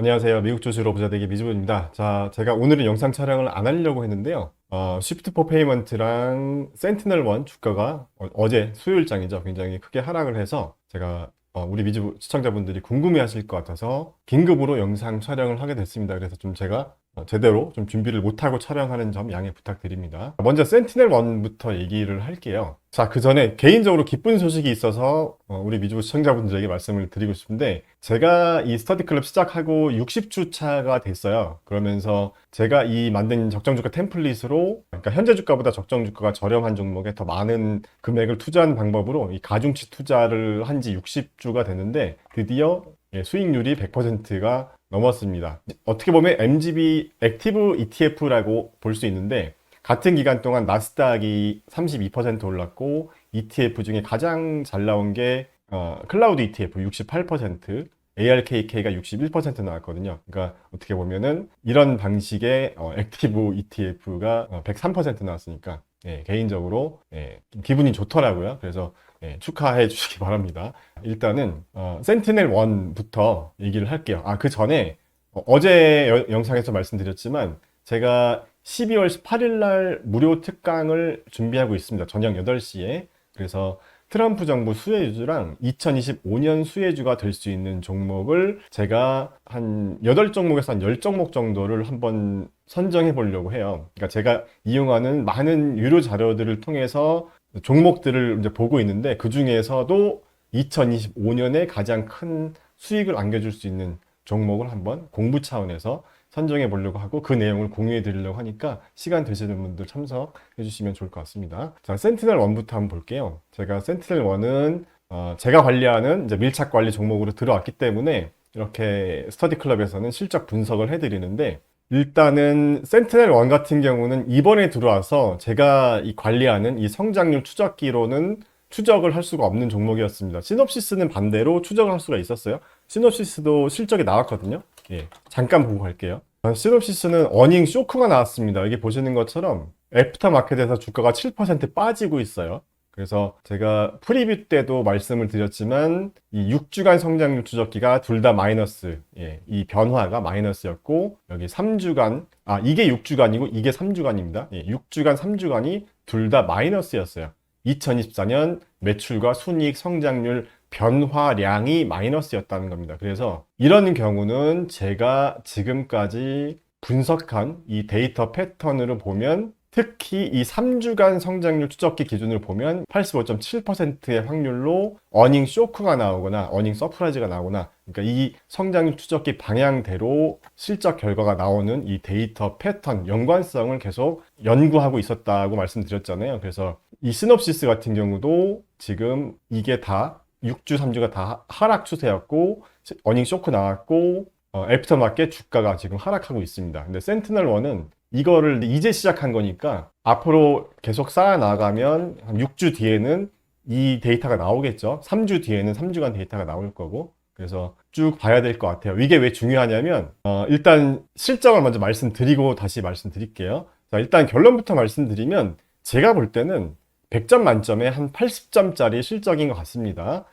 안녕하세요. 미국 주식으로 부자되기 미주분입니다. 자, 제가 오늘은 영상 촬영을 안 하려고 했는데요. 어, 시프트 포 페이먼트랑 센티넬 원 주가가 어, 제 수요일장이죠. 굉장히 크게 하락을 해서 제가 어, 우리 미주 시청자분들이 궁금해 하실 것 같아서 긴급으로 영상 촬영을 하게 됐습니다. 그래서 좀 제가 어, 제대로 좀 준비를 못하고 촬영하는 점 양해 부탁드립니다. 먼저 센티넬 1부터 얘기를 할게요. 자, 그 전에 개인적으로 기쁜 소식이 있어서 어, 우리 미주 시청자분들에게 말씀을 드리고 싶은데 제가 이 스터디 클럽 시작하고 60주 차가 됐어요. 그러면서 제가 이 만든 적정 주가 템플릿으로 그러니까 현재 주가보다 적정 주가가 저렴한 종목에 더 많은 금액을 투자하는 방법으로 이 가중치 투자를 한 지 60주가 됐는데 드디어 예, 수익률이 100%가 넘었습니다. 어떻게 보면 MGB 액티브 ETF라고 볼 수 있는데 같은 기간 동안 나스닥이 32% 올랐고 ETF 중에 가장 잘 나온 게 어, 클라우드 ETF 68%, ARKK가 61% 나왔거든요. 그러니까 어떻게 보면은 이런 방식의 어, 액티브 ETF가 어, 103% 나왔으니까 예, 개인적으로 예, 기분이 좋더라고요. 그래서 예, 축하해 주시기 바랍니다. 일단은 어, 센티넬 1부터 얘기를 할게요. 아, 그 전에 어, 제 영상에서 말씀드렸지만 제가 12월 18일 날 무료 특강을 준비하고 있습니다. 저녁 8시에. 그래서 트럼프 정부 수혜주랑 2025년 수혜주가 될 수 있는 종목을 제가 한 8종목에서 한 10종목 정도를 한번 선정해 보려고 해요. 그러니까 제가 이용하는 많은 유료 자료들을 통해서 종목들을 이제 보고 있는데 그 중에서도 2025년에 가장 큰 수익을 안겨줄 수 있는 종목을 한번 공부 차원에서 선정해 보려고 하고 그 내용을 공유해 드리려고 하니까 시간 되시는 분들 참석해 주시면 좋을 것 같습니다. 자, 센티넬 1부터 한번 볼게요. 제가 센티넬 1은 어, 제가 관리하는 이제 밀착 관리 종목으로 들어왔기 때문에 이렇게 스터디 클럽에서는 실적 분석을 해 드리는데 일단은 센티넬 1 같은 경우는 이번에 들어와서 제가 이 관리하는 이 성장률 추적기로는 추적을 할 수가 없는 종목이었습니다. 시놉시스는 반대로 추적을 할 수가 있었어요. 시놉시스도 실적이 나왔거든요. 예, 잠깐 보고 갈게요. 시놉시스는 어닝 쇼크가 나왔습니다. 여기 보시는 것처럼 애프터 마켓에서 주가가 7% 빠지고 있어요. 그래서 제가 프리뷰 때도 말씀을 드렸지만 이 6주간 성장률 추적기가 둘 다 마이너스, 예, 이 변화가 마이너스였고 여기 3주간, 아 이게 6주간이고 이게 3주간입니다. 예, 6주간, 3주간이 둘 다 마이너스였어요. 2024년 매출과 순이익 성장률 변화량이 마이너스였다는 겁니다. 그래서 이런 경우는 제가 지금까지 분석한 이 데이터 패턴으로 보면 특히 이 3주간 성장률 추적기 기준으로 보면 85.7%의 확률로 어닝 쇼크가 나오거나 어닝 서프라이즈가 나오거나 그러니까 이 성장률 추적기 방향대로 실적 결과가 나오는 이 데이터 패턴 연관성을 계속 연구하고 있었다고 말씀드렸잖아요. 그래서 이 시놉시스 같은 경우도 지금 이게 다 6주, 3주가 다 하락 추세였고 어닝 쇼크 나왔고 어, 애프터 마켓 주가가 지금 하락하고 있습니다. 근데 센티널 1은 이거를 이제 시작한 거니까 앞으로 계속 쌓아 나가면 한 6주 뒤에는 이 데이터가 나오겠죠. 3주 뒤에는 3주간 데이터가 나올 거고. 그래서 쭉 봐야 될 것 같아요. 이게 왜 중요하냐면 어, 일단 실적을 먼저 말씀드리고 다시 말씀드릴게요. 자, 일단 결론부터 말씀드리면 제가 볼 때는 100점 만점에 한 80점짜리 실적인 것 같습니다.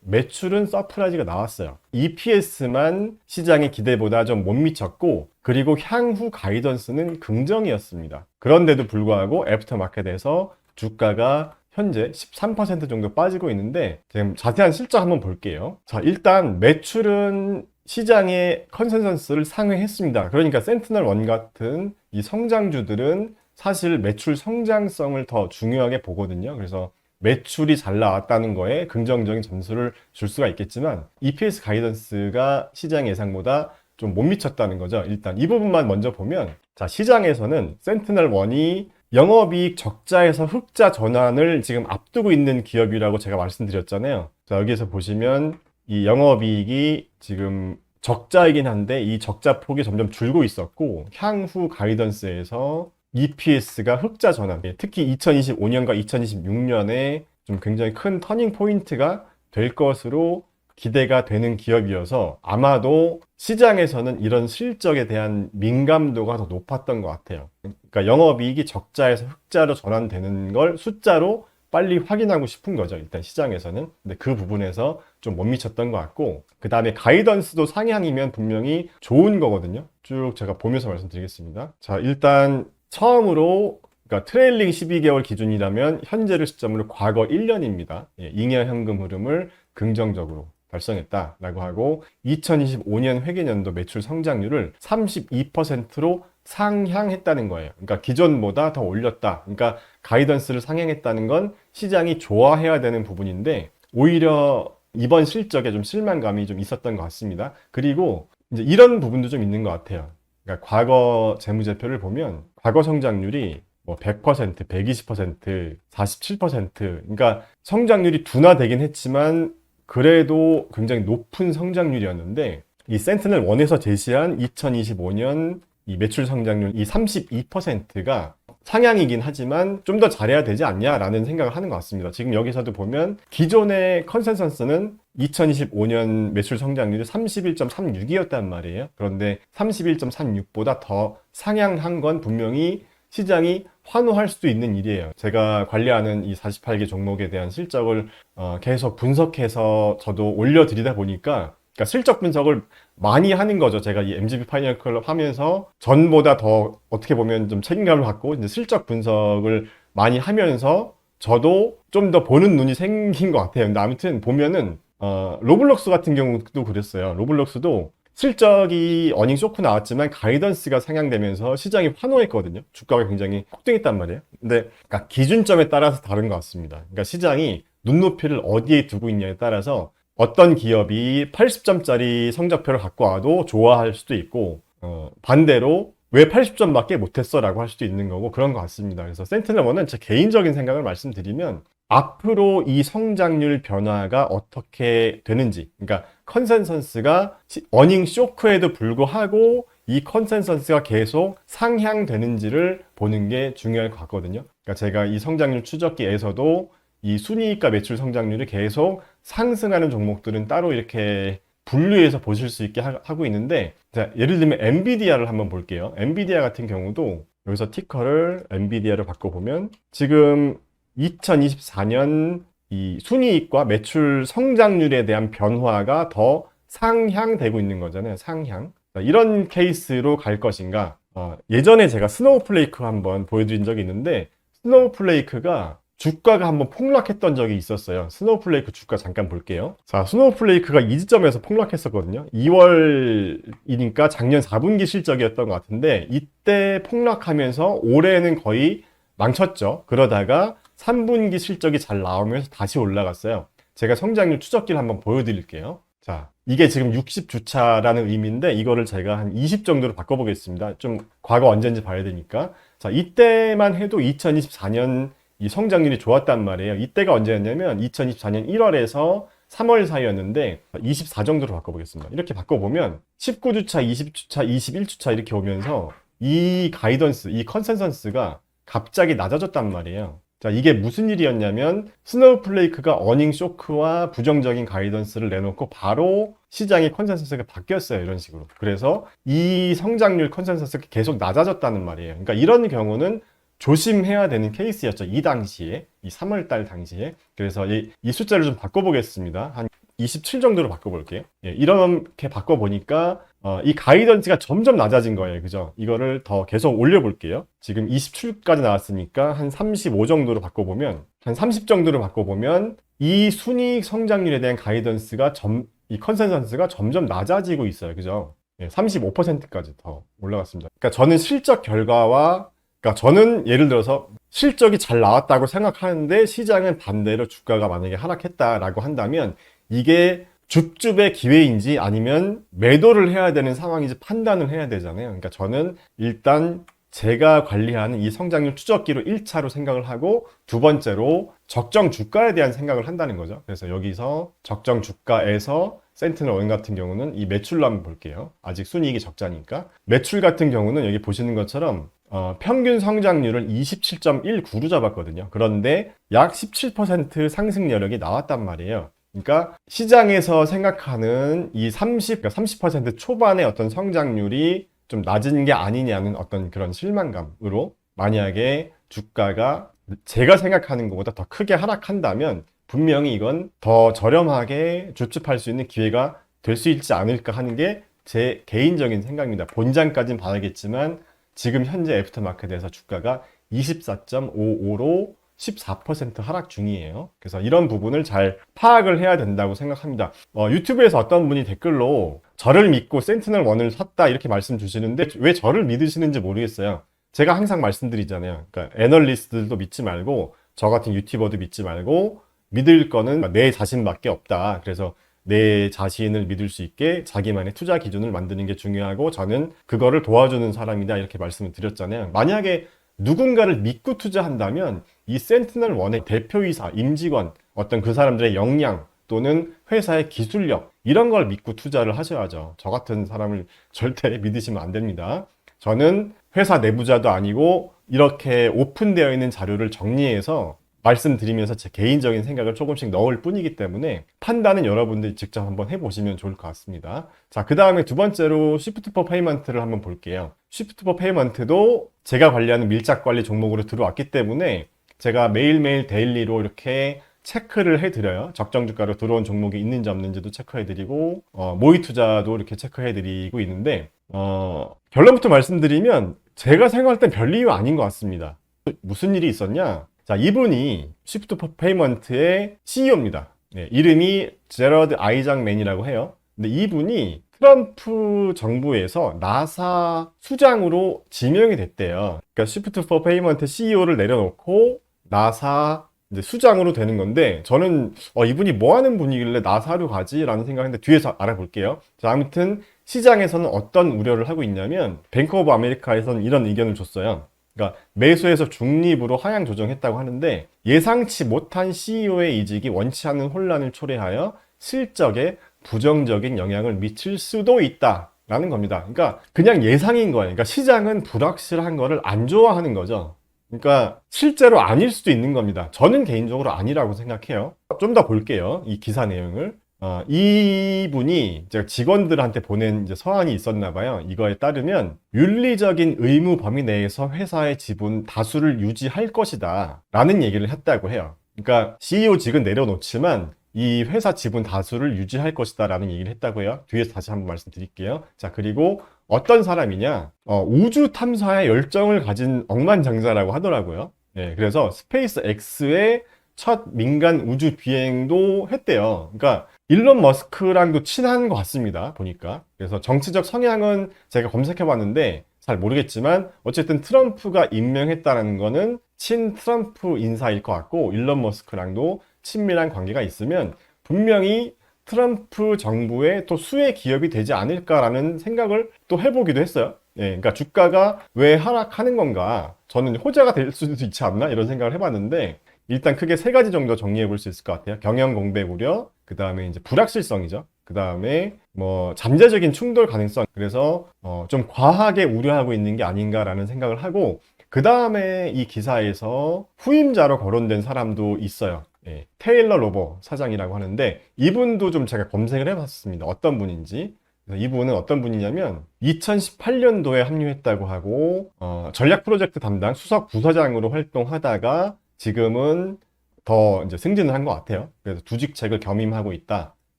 매출은 서프라이즈가 나왔어요. EPS만 시장의 기대보다 좀 못 미쳤고 그리고 향후 가이던스는 긍정이었습니다. 그런데도 불구하고 애프터마켓에서 주가가 현재 13% 정도 빠지고 있는데 지금 자세한 실적 한번 볼게요. 자, 일단 매출은 시장의 컨센서스를 상회했습니다. 그러니까 센티널 원 같은 이 성장주들은 사실 매출 성장성을 더 중요하게 보거든요. 그래서 매출이 잘 나왔다는 거에 긍정적인 점수를 줄 수가 있겠지만 EPS 가이던스가 시장 예상보다 좀 못 미쳤다는 거죠. 일단 이 부분만 먼저 보면 자 시장에서는 센티널 원이 영업이익 적자에서 흑자 전환을 지금 앞두고 있는 기업이라고 제가 말씀드렸잖아요. 자 여기에서 보시면 이 영업이익이 지금 적자이긴 한데 이 적자 폭이 점점 줄고 있었고 향후 가이던스에서 EPS가 흑자 전환, 예, 특히 2025년과 2026년에 좀 굉장히 큰 터닝 포인트가 될 것으로 기대가 되는 기업이어서 아마도 시장에서는 이런 실적에 대한 민감도가 더 높았던 것 같아요. 그러니까 영업이익이 적자에서 흑자로 전환되는 걸 숫자로 빨리 확인하고 싶은 거죠. 일단 시장에서는. 근데 그 부분에서 좀 못 미쳤던 것 같고, 그 다음에 가이던스도 상향이면 분명히 좋은 거거든요. 쭉 제가 보면서 말씀드리겠습니다. 자, 일단 처음으로 그러니까 트레일링 12개월 기준이라면 현재를 시점으로 과거 1년입니다. 예, 잉여 현금 흐름을 긍정적으로 달성했다라고 하고 2025년 회계년도 매출 성장률을 32%로 상향했다는 거예요. 그러니까 기존보다 더 올렸다. 그러니까 가이던스를 상향했다는 건 시장이 좋아해야 되는 부분인데 오히려 이번 실적에 좀 실망감이 좀 있었던 것 같습니다. 그리고 이제 이런 부분도 좀 있는 것 같아요. 그러니까 과거 재무제표를 보면 과거 성장률이 뭐 100%, 120%, 47%, 그러니까 성장률이 둔화되긴 했지만 그래도 굉장히 높은 성장률이었는데 이 센트널 원에서 제시한 2025년 이 매출 성장률 이 32%가 상향이긴 하지만 좀 더 잘해야 되지 않냐라는 생각을 하는 것 같습니다. 지금 여기서도 보면 기존의 컨센서스는 2025년 매출 성장률이 31.36이었단 말이에요. 그런데 31.36보다 더 상향한 건 분명히 시장이 환호할 수도 있는 일이에요. 제가 관리하는 이 48개 종목에 대한 실적을 어, 계속 분석해서 저도 올려드리다 보니까 그러니까 실적 분석을 많이 하는 거죠. 제가 이 MGB 파이널 클럽 하면서 전보다 더 어떻게 보면 좀 책임감을 갖고 이제 실적 분석을 많이 하면서 저도 좀 더 보는 눈이 생긴 것 같아요. 근데 아무튼 보면은 어, 로블록스 같은 경우도 그랬어요. 로블록스도 실적이 어닝 쇼크 나왔지만 가이던스가 상향되면서 시장이 환호했거든요. 주가가 굉장히 폭등했단 말이에요. 근데 그러니까 기준점에 따라서 다른 것 같습니다. 그러니까 시장이 눈높이를 어디에 두고 있냐에 따라서 어떤 기업이 80점짜리 성적표를 갖고 와도 좋아할 수도 있고 어, 반대로 왜 80점밖에 못했어? 라고 할 수도 있는 거고 그런 것 같습니다. 그래서 센트널원은 제 개인적인 생각을 말씀드리면 앞으로 이 성장률 변화가 어떻게 되는지 그러니까 컨센서스가 어닝 쇼크에도 불구하고 이 컨센서스가 계속 상향되는지를 보는 게 중요할 것 같거든요. 그러니까 제가 이 성장률 추적기에서도 이 순이익과 매출 성장률이 계속 상승하는 종목들은 따로 이렇게 분류해서 보실 수 있게 하, 고 있는데 자, 예를 들면 엔비디아를 한번 볼게요. 엔비디아 같은 경우도 여기서 티커를 엔비디아를 바꿔보면 지금 2024년 이 순이익과 매출 성장률에 대한 변화가 더 상향되고 있는 거잖아요. 상향. 자, 이런 케이스로 갈 것인가? 어, 예전에 제가 스노우플레이크 한번 보여드린 적이 있는데 스노우플레이크가 주가가 한번 폭락했던 적이 있었어요. 스노우플레이크 주가 잠깐 볼게요. 자, 스노우플레이크가 이 지점에서 폭락했었거든요. 2월이니까 작년 4분기 실적이었던 것 같은데 이때 폭락하면서 올해는 거의 망쳤죠. 그러다가 3분기 실적이 잘 나오면서 다시 올라갔어요. 제가 성장률 추적기를 한번 보여드릴게요. 자, 이게 지금 60주차라는 의미인데 이거를 제가 한 20 정도로 바꿔보겠습니다. 좀 과거 언제인지 봐야 되니까. 자, 이때만 해도 2024년 이 성장률이 좋았단 말이에요. 이때가 언제였냐면 2024년 1월에서 3월 사이였는데 24 정도로 바꿔보겠습니다. 이렇게 바꿔보면 19주차, 20주차, 21주차 이렇게 오면서 이 가이던스, 이 컨센서스가 갑자기 낮아졌단 말이에요. 자, 이게 무슨 일이었냐면 스노우플레이크가 어닝 쇼크와 부정적인 가이던스를 내놓고 바로 시장의 컨센서스가 바뀌었어요. 이런 식으로. 그래서 이 성장률 컨센서스가 계속 낮아졌다는 말이에요. 그러니까 이런 경우는 조심해야 되는 케이스였죠. 이 당시에, 이 3월 달 당시에. 그래서 이, 이 숫자를 좀 바꿔보겠습니다. 한 27 정도로 바꿔볼게요. 예, 이렇게 바꿔보니까 어, 이 가이던스가 점점 낮아진 거예요. 그죠? 이거를 더 계속 올려볼게요. 지금 27까지 나왔으니까 한 35 정도로 바꿔보면 한 30 정도로 바꿔보면 이 순이익 성장률에 대한 가이던스가 점, 이 컨센서스가 점점 낮아지고 있어요. 그죠? 예, 35%까지 더 올라갔습니다. 그러니까 저는 실적 결과와 그러니까 저는 예를 들어서 실적이 잘 나왔다고 생각하는데 시장은 반대로 주가가 만약에 하락했다라고 한다면 이게 줍줍의 기회인지 아니면 매도를 해야 되는 상황인지 판단을 해야 되잖아요. 그러니까 저는 일단 제가 관리하는 이 성장률 추적기로 1차로 생각을 하고 두 번째로 적정 주가에 대한 생각을 한다는 거죠. 그래서 여기서 적정 주가에서 센트널 원 같은 경우는 이 매출로 한번 볼게요. 아직 순이익이 적자니까. 매출 같은 경우는 여기 보시는 것처럼 어, 평균 성장률을 27.19로 잡았거든요. 그런데 약 17% 상승 여력이 나왔단 말이에요. 그러니까 시장에서 생각하는 이 30, 그러니까 30% 초반의 어떤 성장률이 좀 낮은 게 아니냐는 어떤 그런 실망감으로 만약에 주가가 제가 생각하는 것보다 더 크게 하락한다면 분명히 이건 더 저렴하게 주축할 수 있는 기회가 될 수 있지 않을까 하는 게 제 개인적인 생각입니다. 본장까지는 봐야겠지만 지금 현재 애프터마켓에서 주가가 24.55로 14% 하락 중이에요. 그래서 이런 부분을 잘 파악을 해야 된다고 생각합니다. 어, 유튜브에서 어떤 분이 댓글로 저를 믿고 센티널 원을 샀다 이렇게 말씀 주시는데 왜 저를 믿으시는지 모르겠어요. 제가 항상 말씀드리잖아요. 그러니까 애널리스트들도 믿지 말고 저 같은 유튜버도 믿지 말고 믿을 거는 내 자신밖에 없다. 그래서 내 자신을 믿을 수 있게 자기만의 투자 기준을 만드는 게 중요하고 저는 그거를 도와주는 사람이다 이렇게 말씀을 드렸잖아요. 만약에 누군가를 믿고 투자한다면 이 센티널 원의 대표이사, 임직원, 어떤 그 사람들의 역량 또는 회사의 기술력 이런 걸 믿고 투자를 하셔야죠. 저 같은 사람을 절대 믿으시면 안 됩니다. 저는 회사 내부자도 아니고 이렇게 오픈되어 있는 자료를 정리해서 말씀드리면서 제 개인적인 생각을 조금씩 넣을 뿐이기 때문에 판단은 여러분들이 직접 한번 해보시면 좋을 것 같습니다. 자, 그 다음에 두 번째로 Shift for Payment를 한번 볼게요. Shift for Payment도 제가 관리하는 밀착 관리 종목으로 들어왔기 때문에 제가 매일매일 데일리로 이렇게 체크를 해드려요. 적정 주가로 들어온 종목이 있는지 없는지도 체크해드리고 어, 모의 투자도 이렇게 체크해드리고 있는데 어, 결론부터 말씀드리면 제가 생각할 땐 별 이유 아닌 것 같습니다. 무슨 일이 있었냐? 자, 이분이 for Payment의 CEO입니다. 네, 이름이 제러드 아이작맨이라고 해요. 근데 이분이 트럼프 정부에서 나사 수장으로 지명이 됐대요. 그러니까 Shift for Payment CEO를 내려놓고 나사 수장으로 되는 건데 저는 어, 이분이 뭐 하는 분이길래 나사로 가지라는 생각했는데 뒤에서 알아볼게요. 자, 아무튼 시장에서는 어떤 우려를 하고 있냐면 뱅크 오브 아메리카에서는 이런 의견을 줬어요. 그러니까 매수에서 중립으로 하향 조정했다고 하는데 예상치 못한 CEO의 이직이 원치 않는 혼란을 초래하여 실적에 부정적인 영향을 미칠 수도 있다 라는 겁니다. 그러니까 그냥 예상인 거예요. 그러니까 시장은 불확실한 거를 안 좋아하는 거죠. 그러니까 실제로 아닐 수도 있는 겁니다. 저는 개인적으로 아니라고 생각해요. 좀 더 볼게요. 이 기사 내용을. 어, 이분이 직원들한테 보낸 이제 서한이 있었나 봐요. 이거에 따르면 윤리적인 의무 범위 내에서 회사의 지분 다수를 유지할 것이다. 라는 얘기를 했다고 해요. 그러니까 CEO직은 내려놓지만 이 회사 지분 다수를 유지할 것이다 라는 얘기를 했다고 해요. 뒤에서 다시 한번 말씀드릴게요. 자, 그리고 어떤 사람이냐? 어, 우주 탐사에 열정을 가진 억만장자라고 하더라고요. 예, 그래서 스페이스 X의 첫 민간 우주 비행도 했대요. 그러니까 일론 머스크랑도 친한 것 같습니다. 보니까. 그래서 정치적 성향은 제가 검색해 봤는데 잘 모르겠지만 어쨌든 트럼프가 임명했다는 거는 친 트럼프 인사일 것 같고 일론 머스크랑도 친밀한 관계가 있으면 분명히 트럼프 정부의 또 수혜 기업이 되지 않을까라는 생각을 또 해보기도 했어요. 예, 그러니까 주가가 왜 하락하는 건가? 저는 호재가 될 수도 있지 않나? 이런 생각을 해봤는데 일단 크게 세 가지 정도 정리해 볼 수 있을 것 같아요. 경영 공백 우려, 그 다음에 이제 불확실성이죠. 그 다음에 뭐 잠재적인 충돌 가능성. 그래서 어, 좀 과하게 우려하고 있는 게 아닌가라는 생각을 하고 그 다음에 이 기사에서 후임자로 거론된 사람도 있어요. 예, 테일러 로버 사장이라고 하는데 이분도 좀 제가 검색을 해봤습니다. 어떤 분인지. 이분은 어떤 분이냐면 2018년도에 합류했다고 하고 어, 전략 프로젝트 담당 수석 부서장으로 활동하다가 지금은 더 이제 승진을 한 것 같아요. 그래서 두 직책을 겸임하고 있다.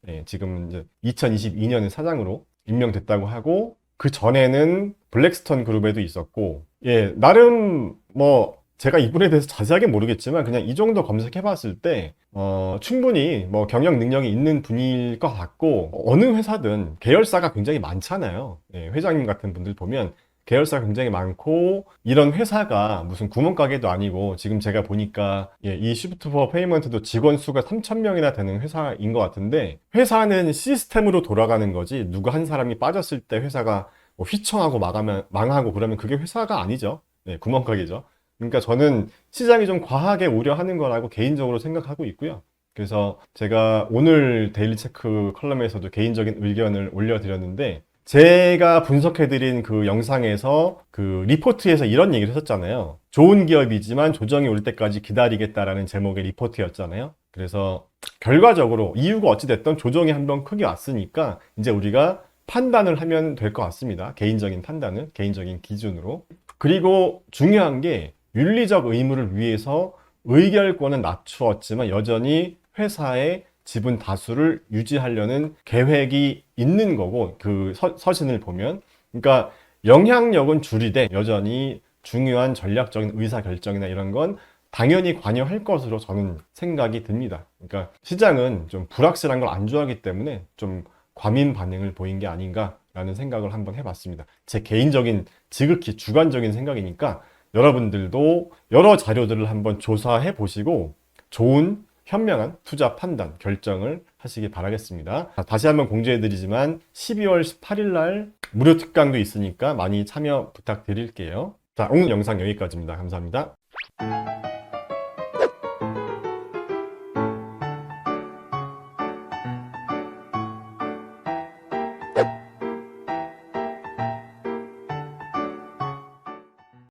예, 지금 이제 2022년에 사장으로 임명됐다고 하고 그 전에는 블랙스톤 그룹에도 있었고 예, 나름 뭐 제가 이분에 대해서 자세하게 모르겠지만 그냥 이 정도 검색해 봤을 때 어, 충분히 뭐 경영 능력이 있는 분일 것 같고 어느 회사든 계열사가 굉장히 많잖아요. 예, 회장님 같은 분들 보면 계열사가 굉장히 많고 이런 회사가 무슨 구멍가게도 아니고 지금 제가 보니까 예, 이 시프트 포 페이먼트도 직원 수가 3,000명이나 되는 회사인 것 같은데 회사는 시스템으로 돌아가는 거지 누구 한 사람이 빠졌을 때 회사가 뭐 휘청하고 망하면, 망하고 그러면 그게 회사가 아니죠. 네, 구멍가게죠. 그러니까 저는 시장이 좀 과하게 우려하는 거라고 개인적으로 생각하고 있고요. 그래서 제가 오늘 데일리 체크 컬럼에서도 개인적인 의견을 올려드렸는데 제가 분석해드린 그 영상에서 그 리포트에서 이런 얘기를 했었잖아요. 좋은 기업이지만 조정이 올 때까지 기다리겠다라는 제목의 리포트였잖아요. 그래서 결과적으로 이유가 어찌됐던 조정이 한번 크게 왔으니까 이제 우리가 판단을 하면 될 것 같습니다. 개인적인 판단은, 개인적인 기준으로. 그리고 중요한 게 윤리적 의무를 위해서 의결권은 낮추었지만 여전히 회사의 지분 다수를 유지하려는 계획이 있는 거고 그 서, 서신을 보면 그러니까 영향력은 줄이되 여전히 중요한 전략적인 의사 결정이나 이런 건 당연히 관여할 것으로 저는 생각이 듭니다. 그러니까 시장은 좀 불확실한 걸 안 좋아하기 때문에 좀 과민 반응을 보인 게 아닌가라는 생각을 한번 해봤습니다. 제 개인적인 지극히 주관적인 생각이니까 여러분들도 여러 자료들을 한번 조사해 보시고 좋은 현명한 투자 판단 결정을 하시기 바라겠습니다. 자, 다시 한번 공지해 드리지만 12월 18일 날 무료 특강도 있으니까 많이 참여 부탁드릴게요. 자, 오늘 영상 여기까지입니다. 감사합니다.